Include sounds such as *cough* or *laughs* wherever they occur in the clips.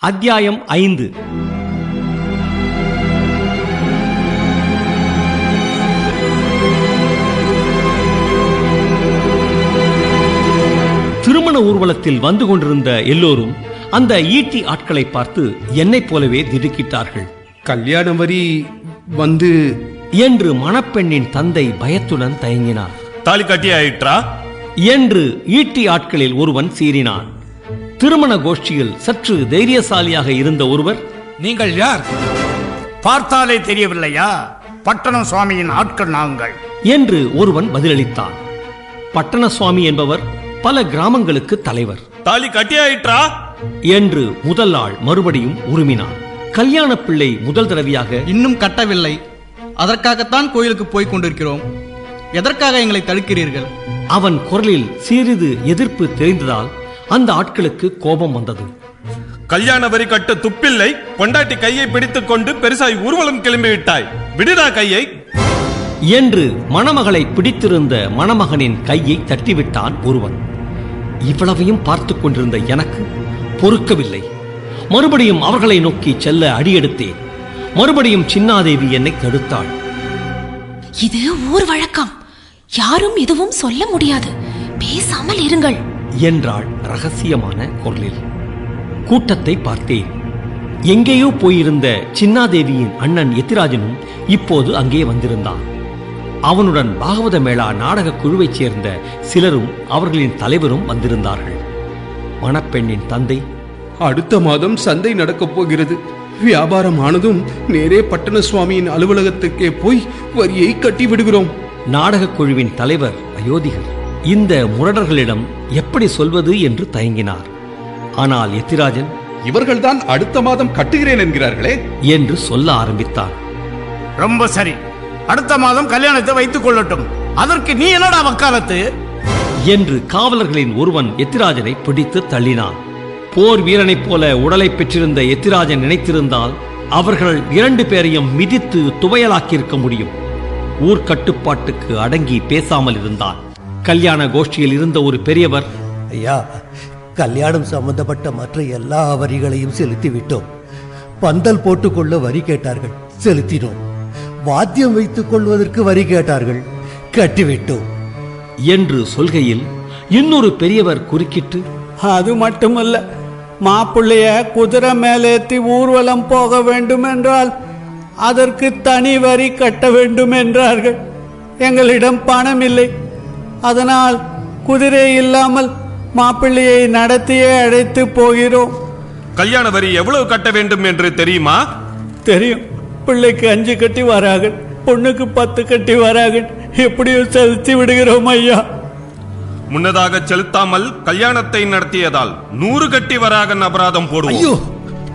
அத்தியாயம் ஐந்து. திருமண ஊர்வலத்தில் வந்து கொண்டிருந்த எல்லோரும் அந்த ஈட்டி ஆட்களை பார்த்து என்னைப் போலவே திடுக்கிட்டார்கள். கல்யாண வரி வந்து என்று மணப்பெண்ணின் தந்தை பயத்துடன் தயங்கினார். தாலி கட்டி ஆயிற்றா என்று ஈட்டி ஆட்களில் ஒருவன் சீறினான். திருமண கோஷ்டியில் சற்று தைரியசாலியாக இருந்த ஒருவர் நீங்கள் யார்? பார்த்தாலே தெரியவில்லையா? பட்டணம் சுவாமியின் ஆட்கள் நாங்கள். என்று ஒருவன் பதிலளித்தான். பட்டணசுவாமி என்பவர் பல கிராமங்களுக்கு தலைவர். தாலி கட்டி ஆயிற்றா என்று முதல் ஆள் மறுபடியும் உருமினான். கல்யாண பிள்ளை முதல் தடவையாக இன்னும் கட்டவில்லை. அதற்காகத்தான் கோயிலுக்கு போய்க் கொண்டிருக்கிறோம். எதற்காக எங்களை தடுக்கிறீர்கள்? அவன் குரலில் சிறிது எதிர்ப்பு தெரிந்ததால் அந்த ஆட்களுக்கு கோபம் வந்தது. கல்யாண வரி கட்ட துப்பில்லை. பொண்டாட்டி கையை பிடித்துக் கொண்டு பெருசாய் ஊர்வலம் கிளம்பி விட்டாய் விடுடா கையை. என்று மணமகளை பிடித்திருந்த மணமகனின் கையை தட்டிவிட்டான் ஒருவன். இவ்வளவையும் பார்த்து கொண்டிருந்த எனக்கு பொறுக்கவில்லை. மறுபடியும் அவர்களை நோக்கி செல்ல அடியெடுத்தேன். மறுபடியும் சின்னாதேவி என்னை தடுத்தாள். இது ஊர் வழக்கம். யாரும் எதுவும் சொல்ல முடியாது. பேசாமல் இருங்கள். என்றாள் ரகசியமான குரலில். கூட்டத்தை பார்த்தேன். எங்கேயோ போயிருந்த சின்னாதேவியின் அண்ணன் எத்திராஜனும் இப்போது அங்கே வந்திருந்தான். அவனுடன் பாகவத மேளா நாடக குழுவைச் சேர்ந்த சிலரும் அவர்களின் தலைவரும் வந்திருந்தார்கள். மணப்பெண்ணின் தந்தை அடுத்த மாதம் சந்தை நடக்கப் போகிறது. வியாபாரம் ஆனதும் நேரே பட்டண சுவாமியின் அலுவலகத்துக்கே போய் வரியை கட்டி விடுகிறோம். நாடகக் குழுவின் தலைவர் அயோத்திகர் இந்த முரடர்களிடம் எப்படி சொல்வது என்று தயங்கினார். ஆனால் எத்திராஜன் இவர்கள்தான் அடுத்த மாதம் கட்டுகிறேன் என்கிறார்களே? என்று சொல்ல ஆரம்பித்தான் ரொம்ப சரி. அடுத்த மாதம் கல்யாணத்தை வைத்துக் கொள்ளட்டும். அதற்கு நீ என்னடா வக்காலத்து? என்று காவலர்களின் ஒருவன் எத்திராஜனை பிடித்து தள்ளினான். போர் வீரனைப் போல உடலை பெற்றிருந்த எத்திராஜன் நினைத்திருந்தால் அவர்கள் இரண்டு பேரையும் மிதித்து துவையலாக்கியிருக்க முடியும். ஊர் கட்டுப்பாட்டுக்கு அடங்கி பேசாமல் இருந்தான். கல்யாண கோஷ்டியில் இருந்த ஒரு பெரியவர் ஐயா கல்யாணம் சம்பந்தப்பட்ட மற்ற எல்லா வரிகளையும் செலுத்தி விட்டோம் பந்தல் போட்டுக்கொள்ள வரி கேட்டார்கள் செலுத்தினோம். வாத்தியம் வைத்துக் கொள்வதற்கு வரி கேட்டார்கள் கட்டிவிட்டோம். என்று சொல்கையில் இன்னொரு பெரியவர் குறுக்கிட்டு அது மட்டுமல்ல மாப்பிள்ளைய குதிரை மேலேத்தி ஊர்வலம் போக வேண்டும் என்றால் அதற்கு தனி வரி கட்ட வேண்டும் என்றார்கள் எங்களிடம் பணம் இல்லை அதனால் குதிரை இல்லாமல் மாப்பிள்ளையை நடத்தியே அழைத்து போகிறோம். கல்யாண வரி எவ்வளவு கட்ட வேண்டும் என்று தெரியுமா? தெரியும். பிள்ளைக்கு அஞ்சு கட்டி வரார்கள். பொண்ணுக்கு பத்து கட்டி வரார்கள். எப்படியோ செலுத்தி விடுகிறோம் ஐயா. முன்னதாக செலுத்தாமல் கல்யாணத்தை நடத்தியதால் நூறு கட்டி வராகன் அபராதம் போடுவோம். ஐயோ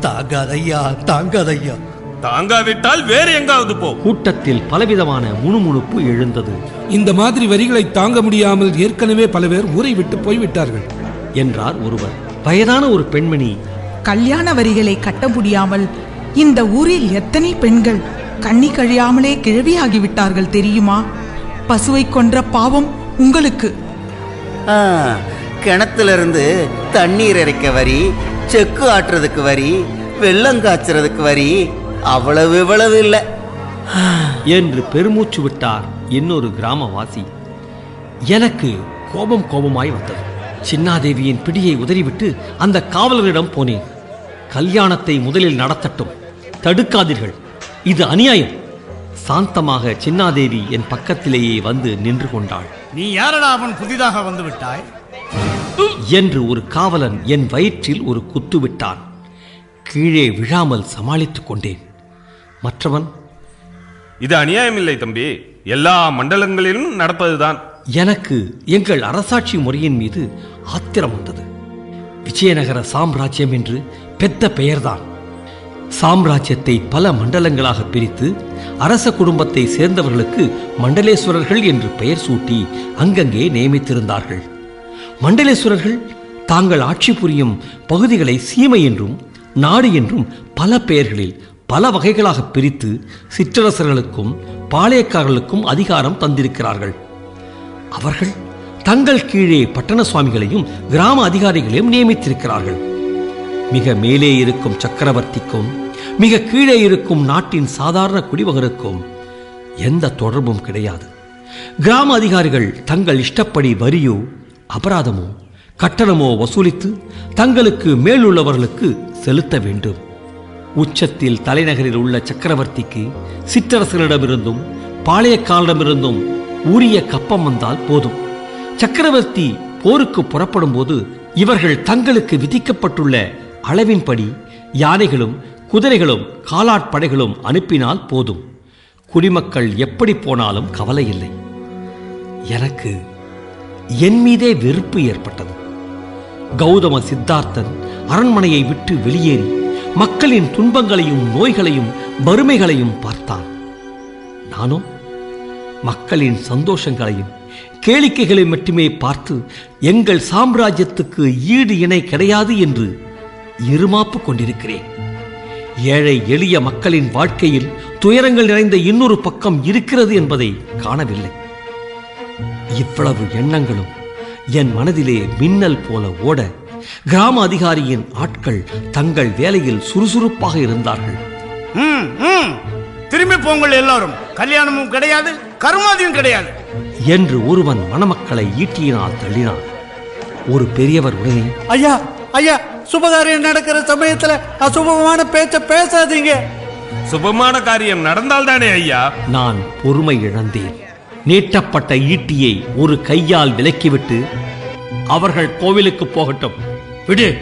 தாங்காதையா தாங்காதையா தாங்காவிட்டால் வேறு எங்காவது போ. கூட்டத்தில் பலவிதமான முணுமுணுப்பு எழுந்தது. இந்த மாதிரி வரிகளை தாங்க முடியாமல் ஏற்கனவே பல பேர் ஊரை விட்டு போய்விட்டார்கள். என்றார் ஒருவர். வயதான ஒரு பெண்மணி. கல்யாண வரிகளை கட்ட முடியாமல் இந்த ஊரில் எத்தனை பெண்கள் கண்ணி கழியாமலே கிழவியாகிவிட்டார்கள் தெரியுமா? பசுவை கொன்ற பாவம் உங்களுக்கு. ஆ, கிணத்துல தண்ணீர் இறைக்க வரி செக்கு ஆட்டுறதுக்கு வரி வெள்ளம் காய்ச்சறதுக்கு வரி அவ்வளவு இவ்வளவு இல்லை. என்று பெருமூச்சு விட்டார் இன்னொரு கிராமவாசி. எனக்கு கோபம் கோபமாய் வந்தது. சின்னாதேவியின் பிடியை உதறிவிட்டு அந்த காவலரிடம் போனேன். கல்யாணத்தை முதலில் நடத்தட்டும். தடுக்காதீர்கள். இது அநியாயம். சாந்தமாக சின்னாதேவி என் பக்கத்திலேயே வந்து நின்று கொண்டாள். நீ யாரடா அவன் புதிதாக வந்து விட்டாய்? என்று ஒரு காவலன் என் வயிற்றில் ஒரு குத்து விட்டான். கீழே விழாமல் சமாளித்துக் கொண்டேன். மற்றவன்? இது அநியாயம் இல்லை தம்பி. எல்லா மண்டலங்களிலும் நடப்பதுதான். எனக்கு எங்கள் அரசாட்சி முறையின் மீது ஆத்திரம் வந்தது. விஜயநகர சாம்ராஜ்யம் என்று பெத்த பெயர்தான். சாம்ராஜ்யத்தை பல மண்டலங்களாக பிரித்து அரச குடும்பத்தை சேர்ந்தவர்களுக்கு மண்டலேஸ்வரர்கள் என்று பெயர் சூட்டி அங்கங்கே நியமித்திருந்தார்கள். மண்டலேஸ்வரர்கள் தாங்கள் ஆட்சி புரியும் பகுதிகளை சீமை என்றும் நாடு என்றும் பல பெயர்களில் பல வகைகளாக பிரித்து சிற்றரசர்களுக்கும் பாளையக்காரர்களுக்கும் அதிகாரம் தந்திருக்கிறார்கள். அவர்கள் தங்கள் கீழே பட்டண சுவாமிகளையும் கிராம அதிகாரிகளையும் நியமித்திருக்கிறார்கள். மிக மேலே இருக்கும் சக்கரவர்த்திக்கும் மிக கீழே இருக்கும் நாட்டின் சாதாரண குடிமகனுக்கும் எந்த தொடர்பும் கிடையாது. கிராம அதிகாரிகள் தங்கள் இஷ்டப்படி வரியோ அபராதமோ கட்டணமோ வசூலித்து தங்களுக்கு மேலுள்ளவர்களுக்கு செலுத்த வேண்டும். உச்சத்தில் தலைநகரில் உள்ள சக்கரவர்த்திக்கு சிற்றரசர்களிடமிருந்தும் பாளையக்காரரிடமிருந்தும் உரிய கப்பம் வந்தால் போதும். சக்கரவர்த்தி போருக்கு புறப்படும் போது இவர்கள் தங்களுக்கு விதிக்கப்பட்டுள்ள அளவின்படி யானைகளும் குதிரைகளும் காலாட்படைகளும் அனுப்பினால் போதும். குடிமக்கள் எப்படி போனாலும் கவலை இல்லை எனக்கு என் மீதே வெறுப்பு ஏற்பட்டது. கௌதம சித்தார்த்தன் அரண்மனையை விட்டு வெளியேறி மக்களின் துன்பங்களையும் நோய்களையும் வறுமைகளையும் பார்த்தான். நானும் மக்களின் சந்தோஷங்களையும் கேளிக்கைகளை மட்டுமே பார்த்து எங்கள் சாம்ராஜ்யத்துக்கு ஈடு இணை கிடையாது என்று இருமாப்பு கொண்டிருக்கிறேன். ஏழை எளிய மக்களின் வாழ்க்கையில் துயரங்கள் நிறைந்த இன்னொரு பக்கம் இருக்கிறது என்பதை காணவில்லை. இவ்வளவு எண்ணங்களும் என் மனதிலே மின்னல் போல ஓட கிராம அதிகாரியின் ஆட்கள் தங்கள் வேலையில் சுறுசுறுப்பாக இருந்தார்கள். திரும்பி போங்கள் எல்லாரும். கல்யாணமும் கிடையாது கருமாதியும் கிடையாது. என்று ஒருவன் மணமக்களை ஈட்டியினால் தள்ளினான். ஒரு பெரியவர் உடனே ஐயா ஐயா சுபகாரியம் நடக்கிற சமயத்துல அசுபமான பேச்ச பேசாதீங்க. சுபமான காரியம் நடந்தால்தானே ஐயா? நான் பொறுமை இழந்தேன். நீட்டப்பட்ட ஈட்டியை ஒரு கையால் விலக்கிவிட்டு அவர்கள் கோவிலுக்கு போகட்டும். விடு.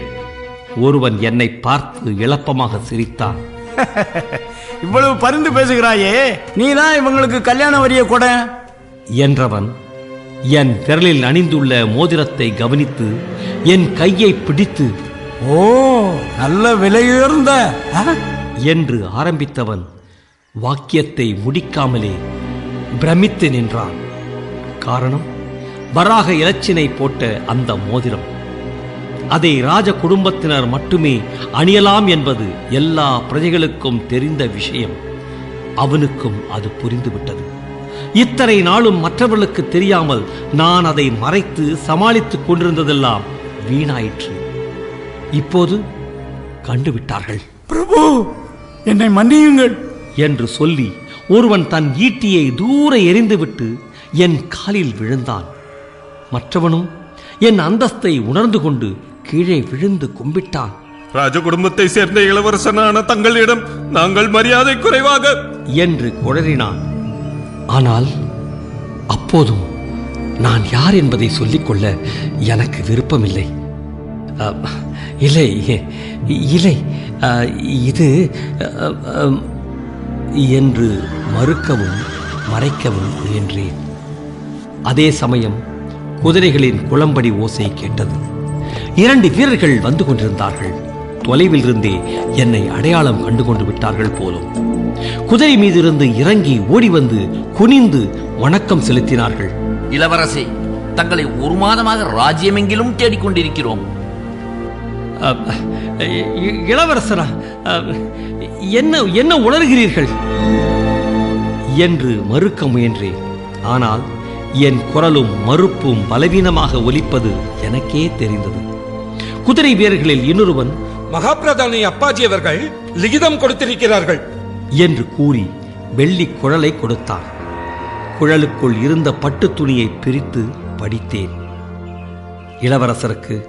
ஒருவன் என்னை பார்த்து இளப்பமாக சிரித்தான். *laughs* இவ்வளவு பரிந்து பேசுகிறாயே நீதான் இவங்களுக்கு கல்யாண வரிய கொட? என்றவன் என் விரலில் அணிந்துள்ள மோதிரத்தை கவனித்து என் கையை பிடித்து ஓ நல்ல விலையுயர்ந்த என்று ஆரம்பித்தவன் வாக்கியத்தை முடிக்காமலே பிரமித்து நின்றான். காரணம் வராக இலச்சினை போட்ட அந்த மோதிரம். அதை ராஜ குடும்பத்தினர் மட்டுமே அணியலாம் என்பது எல்லா பிரஜைகளுக்கும் தெரிந்த விஷயம். அவனுக்கும் அது புரிந்துவிட்டது. இத்தனை நாளும் மற்றவர்களுக்கு தெரியாமல் நான் அதை மறைத்து சமாளித்துக் கொண்டிருந்ததெல்லாம் வீணாயிற்று. இப்போது கண்டுவிட்டார்கள். பிரபு என்னை மன்னியுங்கள். என்று சொல்லி ஒருவன் தன் ஈட்டியை தூர எறிந்துவிட்டு என் காலில் விழுந்தான். மற்றவனும் என் அந்தஸ்தை உணர்ந்து கொண்டு கீழே விழுந்து கும்பிட்டான். ராஜ குடும்பத்தை சேர்ந்த இளவரசனான தங்களிடம் நாங்கள் மரியாதை குறைவாக என்று குழறினான். ஆனால் அப்போதும் நான் யார் என்பதை சொல்லிக்கொள்ள எனக்கு விருப்பமில்லை. இல்லை இல்லை இது என்று மறுக்கவும் மறைக்கவும் முயன்றேன். அதே சமயம் குதிரைகளின் குளம்படி ஓசை கேட்டது. இரண்டு வீரர்கள் வந்து கொண்டிருந்தார்கள். தொலைவில் இருந்தே என்னை அடையாளம் கண்டு கொண்டு விட்டார்கள் போலும். குதிரை மீதிருந்து இறங்கி ஓடி வந்து குனிந்து வணக்கம் செலுத்தினார்கள். இளவரசே தங்களை ஒரு மாதமாக ராஜ்யமெங்கிலும் தேடிக்கொண்டிருக்கிறோம். இளவரசரா என்ன என்ன உணர்கிறீர்கள்? என்று மறுக்க முயன்றேன். ஆனால் என் குரலும் மறுப்பும் பலவீனமாக ஒலிப்பது எனக்கே தெரிந்தது. குதிரை வீரர்களில் இன்னொருவன் மகாபிரதானி அப்பாஜி அவர்கள் லிகிதம் கொடுத்திருக்கிறார்கள் என்று கூறி வெள்ளி குழலை கொடுத்தான் குழலுக்குள் இருந்த பட்டு துணியை பிரித்து படித்தேன். இளவரசருக்கு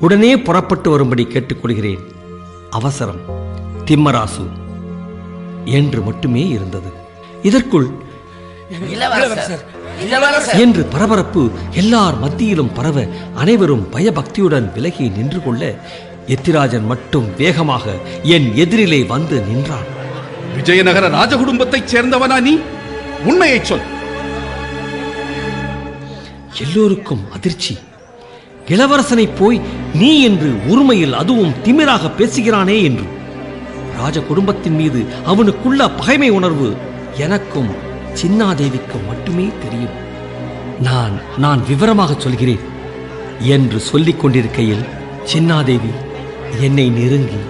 உடனே புறப்பட்டு வரும்படி கேட்டுக்கொள்கிறேன். அவசரம் திம்மராசு. என்று மட்டுமே இருந்தது. இதற்குள் இளவரசர். என்று பரபரப்பு எல்லார் மத்தியிலும் பரவ அனைவரும் பயபக்தியுடன் விலகி நின்று கொள்ள எத்திராஜன் மட்டும் வேகமாக என் எதிரிலே வந்து நின்றான். விஜயநகர ராஜகுடும்பத்தைச் சேர்ந்தவனா நீ? உண்மையை சொல். எல்லோருக்கும் அதிர்ச்சி. இளவரசனை போய் நீ என்று உரிமையில் அதுவும் திமிராக பேசுகிறானே என்று. ராஜ குடும்பத்தின் மீது அவனுக்குள்ள பகைமை உணர்வு எனக்கும் சின்னாதேவிக்கும் மட்டுமே தெரியும். நான் நான் விவரமாக சொல்கிறேன் என்று சொல்லிக் கொண்டிருக்கையில் சின்னாதேவி என்னை நெருங்கி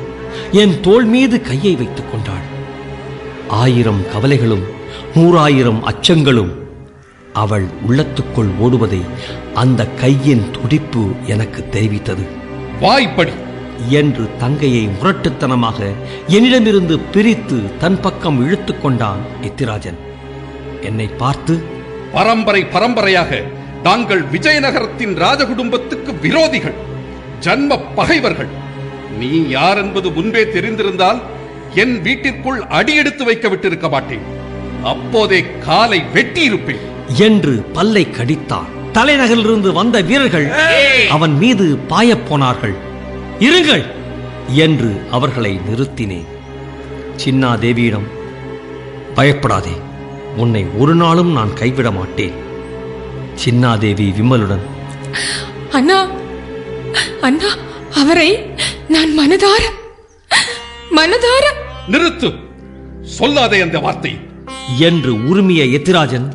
என் தோள் மீது கையை வைத்துக் கொண்டாள். ஆயிரம் கவலைகளும் நூறாயிரம் அச்சங்களும் அவள் உள்ளத்துக்குள் ஓடுவதை அந்த கையின் துடிப்பு எனக்கு தெரிவித்தது. வா இப்படி என்று தங்கையை முரட்டுத்தனமாக என்னிடமிருந்து பிரித்து தன் பக்கம் இழுத்துக் கொண்டான் எத்திராஜன். என்னை பார்த்து பரம்பரை பரம்பரையாக தாங்கள் விஜயநகரத்தின் ராஜகுடும்பத்துக்கு விரோதிகள் ஜன்ம பகைவர்கள். நீ யார் என்பது முன்பே தெரிந்திருந்தால் என் வீட்டிற்குள் அடியெடுத்து வைக்க விட்டிருக்க மாட்டேன். அப்போதே காலை வெட்டியிருப்பேன். என்று பல்லை கடித்தான் தலைநகரிலிருந்து வந்த வீரர்கள் அவன் மீது பாயப் போனார்கள். இருங்கள் என்று அவர்களை நிறுத்தினேன். சின்னா தேவியிடம் பயப்படாதே. உன்னை ஒரு நாளும் நான் கைவிட மாட்டேன். சின்னாதேவி விமலுடன் அண்ணா அண்ணா அவரை நான் மனதார மனதார. நிறுத்து. சொல்லாதே அந்த வார்த்தை. என்று உருமிய எத்திராஜன்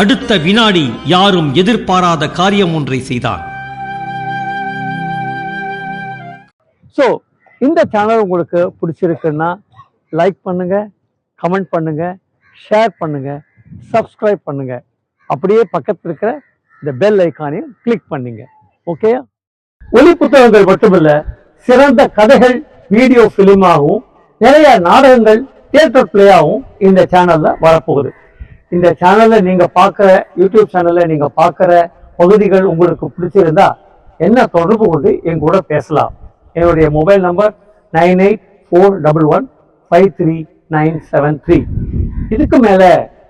அடுத்த வினாடி யாரும் எதிர்பாராத காரியம் ஒன்றை செய்தான். ஸோ இந்த சேனல் உங்களுக்கு பிடிச்சிருக்குன்னா லைக் பண்ணுங்க கமெண்ட் பண்ணுங்க ஷேர் பண்ணுங்க. சப்ஸ்கிரைப் பண்ணுங்க. அப்படியே பக்கத்தில் இருக்கிற இந்த பெல் ஐக்கானையும் கிளிக் பண்ணுங்க. ஓகே ஒலி புத்தகங்கள் மட்டுமல்ல சிறந்த கதைகள் வீடியோ ஃபிலிமாகவும் நிறைய நாடகங்கள் தியேட்டர் பிளேயாகவும் இந்த சேனல்ல வரப்போகுது. இந்த சேனல்ல நீங்க பார்க்குற யூடியூப் சேனல்ல நீங்க பார்க்குற பகுதிகள் உங்களுக்கு பிடிச்சிருந்தா என்ன தொடர்பு கொண்டு என் கூட பேசலாம். என்னுடைய mobile number nine eight four double one five three nine seven three இதுக்கு மேலே